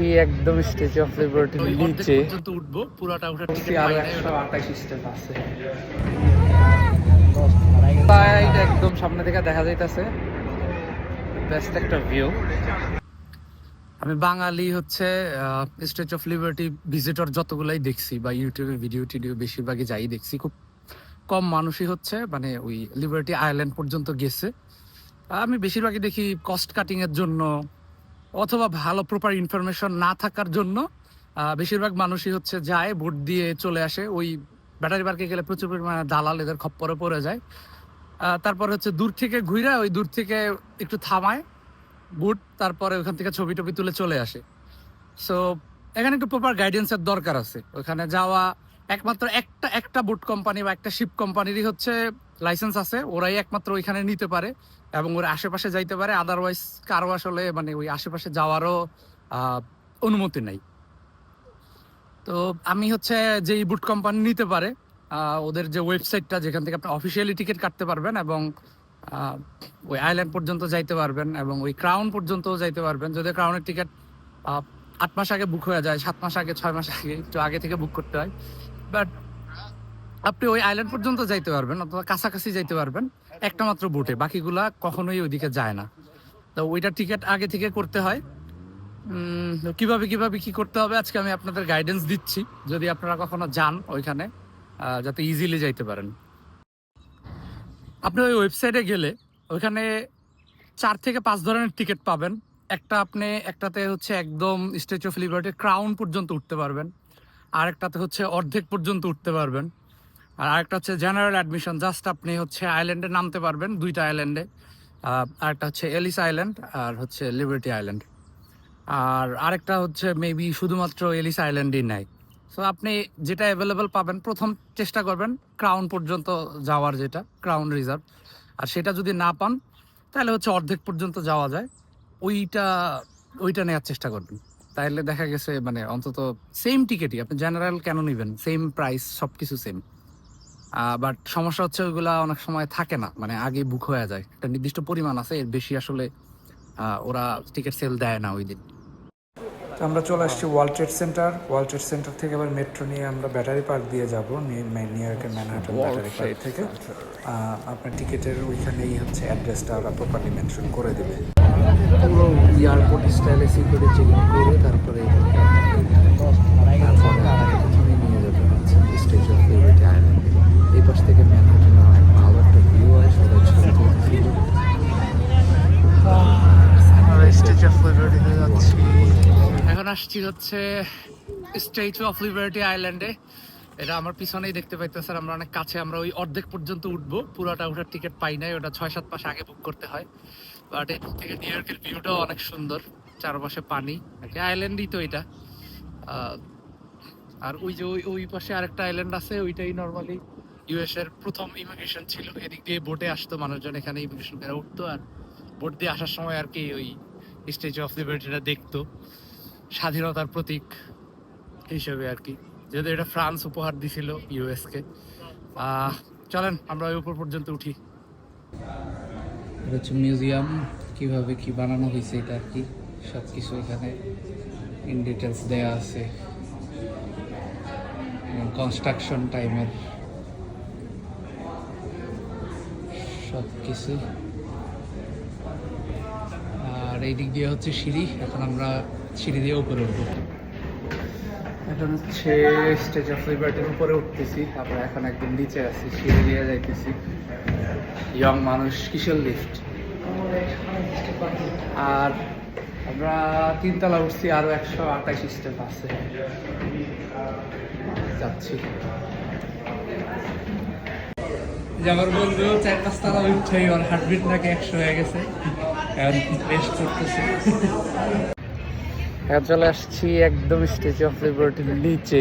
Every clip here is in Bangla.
আসছি একদম স্টেজ অফ অর্ধেক নিচে। পর্যন্ত উঠবো পুরাটা টিকিট আরও পাই নাই একশো আঠাশ স্টেপ আছে। সাইড একদম সামনে থেকে দেখা যাইতাছে। বেস্ট একটা ভিউ আমি বাঙালি হচ্ছে স্টেচ অফ লিবার্টি ভিজিটর যতগুলাই দেখছি বা ইউটিউবে ভিডিও টিডিও বেশিরভাগই যাই দেখছি খুব কম মানুষই হচ্ছে মানে ওই লিবার্টি আইল্যান্ড পর্যন্ত গেছে। আমি বেশিরভাগই দেখি কস্ট কাটিং এর জন্য অথবা ভালো প্রপার ইনফরমেশন না থাকার জন্য বেশিরভাগ মানুষই হচ্ছে যায়, ভোট দিয়ে চলে আসে। ওই ব্যাটারি পার্কে গেলে প্রচুর পরিমাণে দালাল এদের খপ্পরে পড়ে যায়। তারপর হচ্ছে দূর থেকে ঘুরে ওই দূর থেকে একটু থামায় বুট তারপরে ওখান থেকে ছবি টবি তুলে চলে আসে। সো এখানে একটু প্রপার গাইডেন্সের দরকার আছে। ওখানে যাওয়া একমাত্র একটা একটা বুট কোম্পানি বা একটা শিপ কোম্পানিরই হচ্ছে লাইসেন্স আছে, ওরাই একমাত্র ওইখানে নিতে পারে এবং ওর আশেপাশে যাইতে পারে আদারওয়াইজ কারও আসলে মানে ওই আশেপাশে যাওয়ারও অনুমতি নাই। তো আমি হচ্ছে যেই বুট কোম্পানি নিতে পারে ওদের যে ওয়েবসাইটটা যেখান থেকে আপনি অফিসিয়ালি টিকিট কাটতে পারবেন এবং ওই আইল্যান্ড পর্যন্ত যাইতে পারবেন এবং ওই ক্রাউন পর্যন্ত যাইতে পারবেন। যদি ক্রাউনের টিকিট আট মাস আগে বুক হয়ে যায়, সাত মাস আগে, ছয় মাস আগে, একটু আগে থেকে বুক করতে হয়। বাট আপনি ওই আইল্যান্ড পর্যন্ত যাইতে পারবেন, অথবা কাছাকাছি যাইতে পারবেন। একটা মাত্র বুটে বাকিগুলা কখনোই ওইদিকে যায় না। তো ওইটা টিকিট আগে থেকে করতে হয়। কীভাবে কীভাবে কি করতে হবে আজকে আমি আপনাদের গাইডেন্স দিচ্ছি। যদি আপনারা কখনো যান ওইখানে যাতে ইজিলি যাইতে পারেন। আপনি ওই ওয়েবসাইটে গেলে ওইখানে চার থেকে পাঁচ ধরনের টিকিট পাবেন। একটা আপনি, একটাতে হচ্ছে একদম স্ট্যাচু অফ লিবার্টি ক্রাউন পর্যন্ত উঠতে পারবেন। আর একটাতে হচ্ছে অর্ধেক পর্যন্ত উঠতে পারবেন। আর আরেকটা হচ্ছে জেনারেল অ্যাডমিশন জাস্ট আপনি হচ্ছে আইল্যান্ডে নামতে পারবেন, দুইটা আইল্যান্ডে আরেকটা হচ্ছে এলিস আইল্যান্ড আর হচ্ছে লিবার্টি আইল্যান্ড আর আরেকটা হচ্ছে মেবি শুধুমাত্র এলিস আইল্যান্ডই নাই। সো আপনি যেটা অ্যাভেলেবেল পাবেন, প্রথম চেষ্টা করবেন ক্রাউন পর্যন্ত যাওয়ার যেটা ক্রাউন রিজার্ভ আর সেটা যদি না পান, তাহলে হচ্ছে অর্ধেক পর্যন্ত যাওয়া যায়। ওইটা ওইটা নেওয়ার চেষ্টা করবেন। তাহলে দেখা গেছে মানে অন্তত সেম টিকিটই আপনি জেনারেল কেন নেবেন? সেম প্রাইস সব কিছু সেম বাট সমস্যা হচ্ছে ওইগুলা অনেক সময় থাকে না। মানে আগে বুক হয়ে যায়। একটা নির্দিষ্ট পরিমাণ আছে এর বেশি আসলে ওরা টিকিট সেল দেয় না ওই দিন। আমরা চলে আসছি world trade centre world trade centre থেকে আবার মেট্রো নিয়ে আমরা ব্যাটারি পার্ক দিয়ে যাব নিউ ইয়র্কের ম্যানহাটন ব্যাটারি পার্ক থেকে। আহ, আপনার টিকিটের ওইখানেই হচ্ছে অ্যাড্রেসটা ওরা প্রপারলি মেনশন করে দেবে। পুরো এয়ারপোর্ট স্টাইলে সিকিউরিটি চেকিং করে তারপরে তারপরে প্রথমে নিয়ে যাবে হচ্ছে স্টেজ অফ লিবার্টি আইল্যান্ড এই পাশ থেকে ম্যানহাটন অনেক ভালো একটা ভিউ হয় সবাই ছবি যাচ্ছি। এখন আসছি হচ্ছে স্ট্যাচু অফ লিবার্টি আইল্যান্ডে এটা আমার পিছনেই দেখতে পাইতেছেন আমরা অনেক কাছে আমরা ওই অর্ধেক পর্যন্ত উঠবো। পুরোটা ওঠার টিকিট পাই নাই ওটা ছয় সাত মাস আগে বুক করতে হয়। বাট এখান থেকে নিউ ইয়র্কের ভিউটাও অনেক সুন্দর চারপাশে পানি। আইল্যান্ডই তো এটা। আর ওই যে ওই ওই পাশে আরেকটা আইল্যান্ড আছে ওইটাই নর্মালি ইউএস এর প্রথম ইমিগ্রেশন ছিল। এদিক দিয়ে বোটে আসতো মানুষজন, এখানে ইমিগ্রেশন করে উঠতো আর বোট দিয়ে আসার সময় আর কি ওই স্ট্যাচু অফ লিবার্টিটা দেখতো। স্বাধীনতার প্রতীক হিসেবে আর কি। যেহেতু এটা ফ্রান্স উপহার দিছিল ইউএস কে। চলেন, আমরা ওই উপর পর্যন্ত উঠি। এটা হচ্ছে মিউজিয়াম কীভাবে কি বানানো হয়েছে এটা আর কি। সব কিছু এখানে ইন ডিটেলস দেয়া আছে। কনস্ট্রাকশন টাইমের সব কিছু আর এই দিক দিয়ে হচ্ছে সিঁড়ি, এখন আমরা সিঁড়ি দিয়ে উপরে উঠবো। এটা হচ্ছে স্টেজ অফ লিবার্টির উপরে উঠতেছি। আমরা এখন একদম নিচে আছি, সিঁড়ি দিয়ে যাইতেছি। ইয়ং মানুষ কিশোর লিফট আর আমরা তিনতলা উঠছি, আরও একশো আঠাশ স্টেপ আছে। যাচ্ছি। যে আমার বন্ধু চার পাঁচ তলা উঠছে হার্টবিট নাকি একশো হয়ে গেছে। রেস্ট করতেছে। এখন চলে আসছি একদম স্টেচু অফ লিবার্টির নিচে।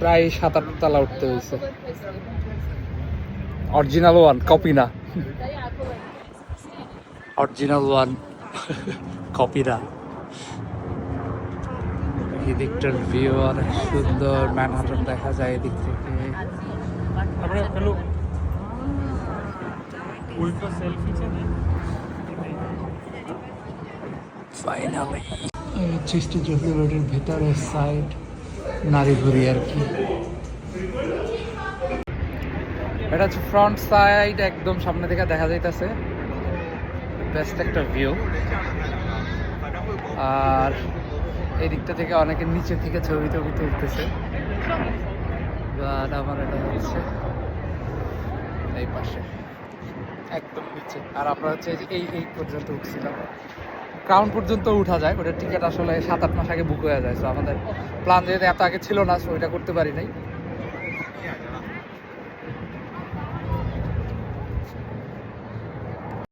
প্রায় সাত আট তলা উঠতে হয়েছে। অরিজিনাল ওয়ান কপি না। অরিজিনাল ওয়ান কপি না। এদিকটার ভিউ অনেক সুন্দর ম্যানহাটন দেখা যায় এদিক থেকে। সৃষ্টি জফরি রোডের ভেতরের সাইড নারী ঘুরি আর কি। এটা হচ্ছে ফ্রন্ট সাইড একদম সামনে থেকে দেখা যাইতেছে। বেস্ট একটা ভিউ আর এই দিকটা থেকে অনেকে নিচে থেকে ছবি টবি তুলতেছে। আমার এটা হচ্ছে এই পাশে। একদম নিচে। আর আমরা হচ্ছে এই এই পর্যন্ত উঠছিলাম। ক্রাউন পর্যন্ত উঠা যায় ওটার টিকিট আসলে সাত, আট মাস আগে বুক হয়ে যায়। তো আমাদের প্ল্যান যেহেতু এত আগে ছিল না সো ওইটা করতে পারি নাই।